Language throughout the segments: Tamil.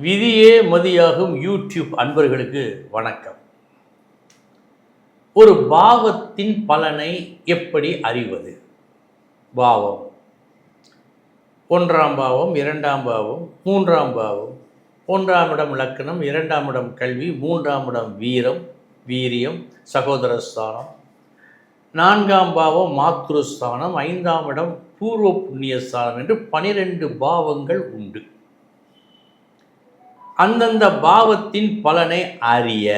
விதியே மதியாகும் யூடியூப் அன்பர்களுக்கு வணக்கம். ஒரு பாவத்தின் பலனை எப்படி அறிவது? பாவம். ஒன்றாம் பாவம் இரண்டாம் பாவம் மூன்றாம் பாவம். ஒன்றாம் இடம் லக்கணம் இரண்டாம் இடம் கல்வி மூன்றாம் இடம் வீரம் வீரியம் சகோதரஸ்தானம். நான்காம் பாவம் மாத்ருஸ்தானம். ஐந்தாம் இடம் பூர்வ புண்ணியஸ்தானம் என்று பனிரெண்டு பாவங்கள் உண்டு. அந்தந்த பாவத்தின் பலனை அறிய.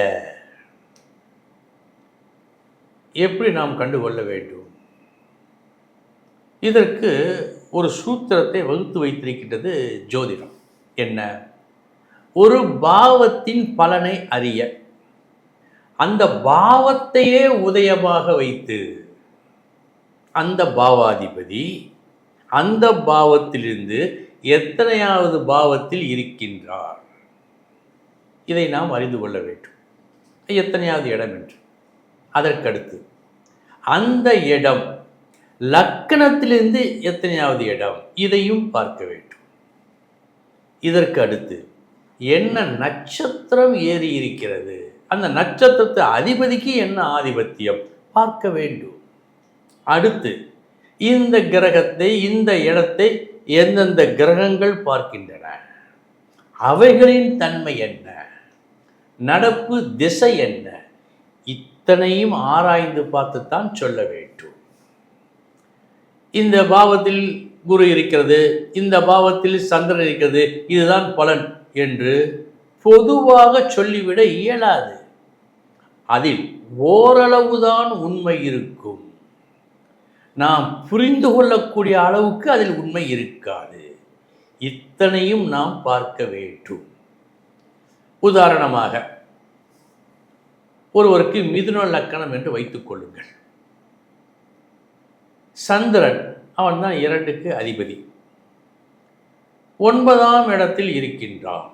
எப்படி நாம் கண்டுகொள்ள வேண்டும்? இதற்கு ஒரு சூத்திரத்தை வகுத்து வைத்திருக்கின்றது ஜோதிடம். என்ன? ஒரு பாவத்தின் பலனை அறிய. அந்த பாவத்தையே உதயமாக வைத்து அந்த பாவாதிபதி அந்த பாவத்திலிருந்து எத்தனையாவது பாவத்தில் இருக்கின்றார்? இதை நாம் அறிந்து கொள்ள வேண்டும். எத்தனையாவது இடம் என்று. அதற்கடுத்து அந்த இடம் லக்கணத்திலிருந்து எத்தனையாவது இடம் இதையும் பார்க்க வேண்டும். இதற்கு அடுத்து என்ன நட்சத்திரம் ஏறி இருக்கிறது? அந்த நட்சத்திரத்து அதிபதிக்கு என்ன ஆதிபத்தியம்? பார்க்க வேண்டும். அடுத்து இந்த கிரகத்தை இந்த இடத்தை எந்தெந்த கிரகங்கள் பார்க்கின்றன? அவைகளின் தன்மை என்ன? நடப்பு திசை என்ன? இத்தனையும் ஆராய்ந்து பார்த்துத்தான் சொல்ல வேண்டும். இந்த பாவத்தில் குரு இருக்கிறது இந்த பாவத்தில் சந்திரன் இருக்கிறது இதுதான் பலன் என்று பொதுவாக சொல்லிவிட இயலாது. அதில் ஓரளவுதான் உண்மை இருக்கும். நாம் புரிந்து கொள்ளக்கூடிய அளவுக்கு அதில் உண்மை இருக்காது. இத்தனையும் நாம் பார்க்க வேண்டும். உதாரணமாக ஒருவருக்கு மிதுன லக்கணம் என்று வைத்துக் கொள்ளுங்கள். சந்திரன் அவன் தான் இரண்டுக்கு அதிபதி. ஒன்பதாம் இடத்தில் இருக்கின்றான்.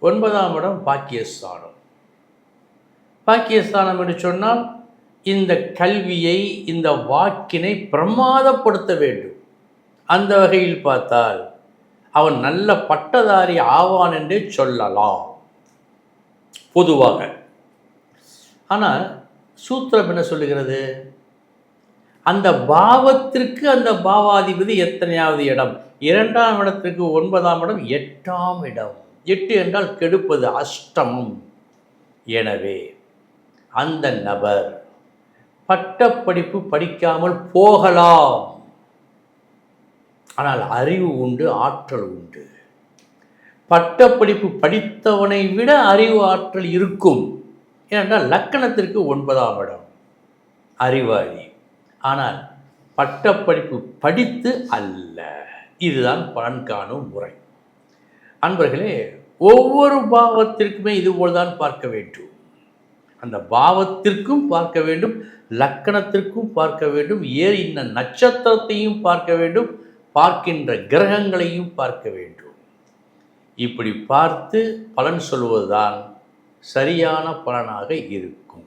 ஒன்பதாம் இடம் பாக்கியஸ்தானம். பாக்கியஸ்தானம் என்று சொன்னால் இந்த கல்வியை இந்த வாக்கினை பிரமாதப்படுத்த வேண்டும். அந்த வகையில் பார்த்தால் அவன் நல்ல பட்டதாரி ஆவான் என்றே சொல்லலாம். பொதுவாக. ஆனால் சூத்திரம் என்ன சொல்லுகிறது? அந்த பாவத்திற்கு அந்த பாவாதிபதி எத்தனையாவது இடம்? இரண்டாம் இடத்திற்கு ஒன்பதாம் இடம் எட்டாம் இடம். எட்டு என்றால் கெடுப்பது அஷ்டமம். எனவே அந்த நபர் பட்டப்படிப்பு படிக்காமல் போகலாம். ஆனால் அறிவு உண்டு ஆற்றல் உண்டு. பட்டப்படிப்பு படித்தவனை விட அறிவு ஆற்றல் இருக்கும். ஏனென்றால் லக்கணத்திற்கு ஒன்பதாம் இடம். அறிவாளி. ஆனால் பட்டப்படிப்பு படித்து அல்ல. இதுதான் பலன் காணும் முறை. அன்பர்களே ஒவ்வொரு பாவத்திற்குமே இதுபோல் தான் பார்க்க வேண்டும். அந்த பாவத்திற்கும் பார்க்க வேண்டும் லக்கணத்திற்கும் பார்க்க வேண்டும் ஏறு இன்ன நட்சத்திரத்தையும் பார்க்க வேண்டும் பார்க்கின்ற கிரகங்களையும் பார்க்க வேண்டும். இப்படி பார்த்து பலன் சொல்வதுதான் சரியான பலனாக இருக்கும்.